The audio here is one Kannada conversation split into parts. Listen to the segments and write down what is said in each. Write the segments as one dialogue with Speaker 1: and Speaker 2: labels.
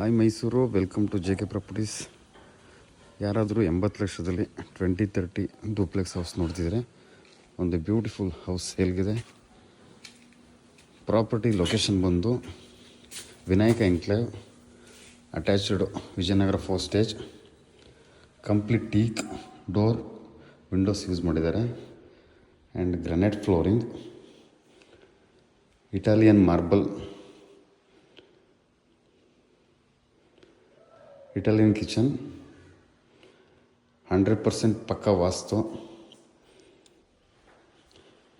Speaker 1: Hi Mysuru welcome to J K properties ಯಾರಾದರೂ ಎಂಬತ್ತು ಲಕ್ಷದಲ್ಲಿ ಟ್ವೆಂಟಿ ತರ್ಟಿ ಡೂಪ್ಲೆಕ್ಸ್ ಹೌಸ್ ನೋಡ್ತಿದ್ರೆ, ಒಂದು ಬ್ಯೂಟಿಫುಲ್ ಹೌಸ್ ಸೇಲ್ಗಿದೆ ಪ್ರಾಪರ್ಟಿ ಲೊಕೇಶನ್ ಬಂದು Vinayaka enclave attached Vijayanagar four stage complete teak door windows use ಮಾಡಿದ್ದಾರೆ. And granite flooring Italian marble Italian kitchen hundred percent pucca vastu.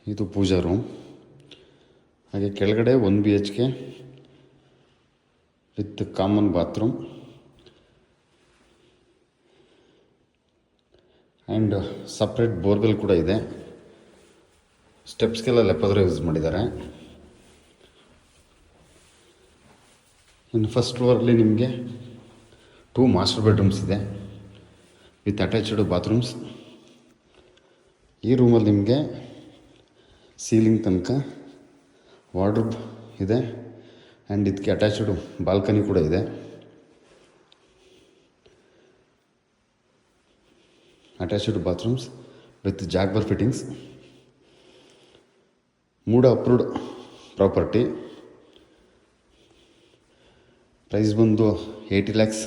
Speaker 1: ಇದು ಪೂಜಾ ರೂಮ್ ಹಾಗೆ ಕೆಳಗಡೆ one B H K with common bathroom and separate borewell ಕೂಡ ಇದೆ. ಸ್ಟೆಪ್ಸ್ಗೆಲ್ಲ ಲೆಪ್ಪದ್ರೆ ಯೂಸ್ ಮಾಡಿದ್ದಾರೆ. ಇನ್ನು ಫಸ್ಟ್ ಫ್ಲೋರಲ್ಲಿ ನಿಮಗೆ ಟೂ ಮಾಸ್ಟರ್ ಬೆಡ್ರೂಮ್ಸ್ ಇದೆ. ವಿತ್ ಅಟ್ಯಾಚ್ಡ್ ಬಾತ್ರೂಮ್ಸ್ ಈ ರೂಮಲ್ಲಿ ನಿಮಗೆ ಸೀಲಿಂಗ್ ತನಕ ವಾರ್ಡ್ರೂಬ್ ಇದೆ. ಆ್ಯಂಡ್ ಇದಕ್ಕೆ ಅಟ್ಯಾಚ್ಡ್ ಬಾಲ್ಕನಿ ಕೂಡ ಇದೆ. Attached bathrooms with Jaquar fittings MUDA approved property price ಬಂದು eighty lakhs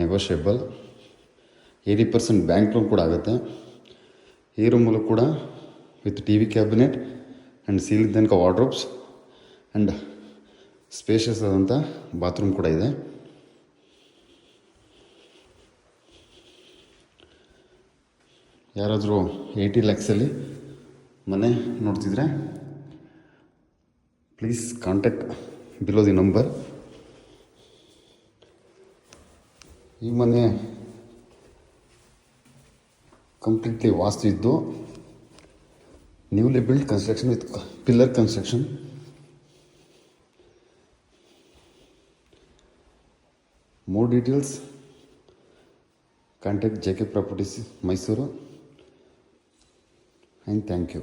Speaker 1: negotiable eighty percent bank loan ಕೂಡ ಆಗುತ್ತೆ. ಈ ರೂಮಲ್ಲೂ ಕೂಡ with T V cabinet and ceiling ತನಕ ವಾರ್ಡ್ರೋಬ್ಸ್ ಆ್ಯಂಡ್ ಸ್ಪೇಷಿಯಸ್ ಆದಂಥ ಬಾತ್ರೂಮ್ ಕೂಡ ಇದೆ. ಯಾರಾದರೂ ಏಯ್ಟಿ ಲ್ಯಾಕ್ಸಲ್ಲಿ ಮನೆ ನೋಡ್ತಿದ್ರೆ please contact below the number ಈ ಮನೆ ಕಂಪ್ಲೀಟ್ಲಿ ವಾಸ್ತು ಇದ್ದು newly build construction with pillar construction more details contact J K properties Mysuru and thank you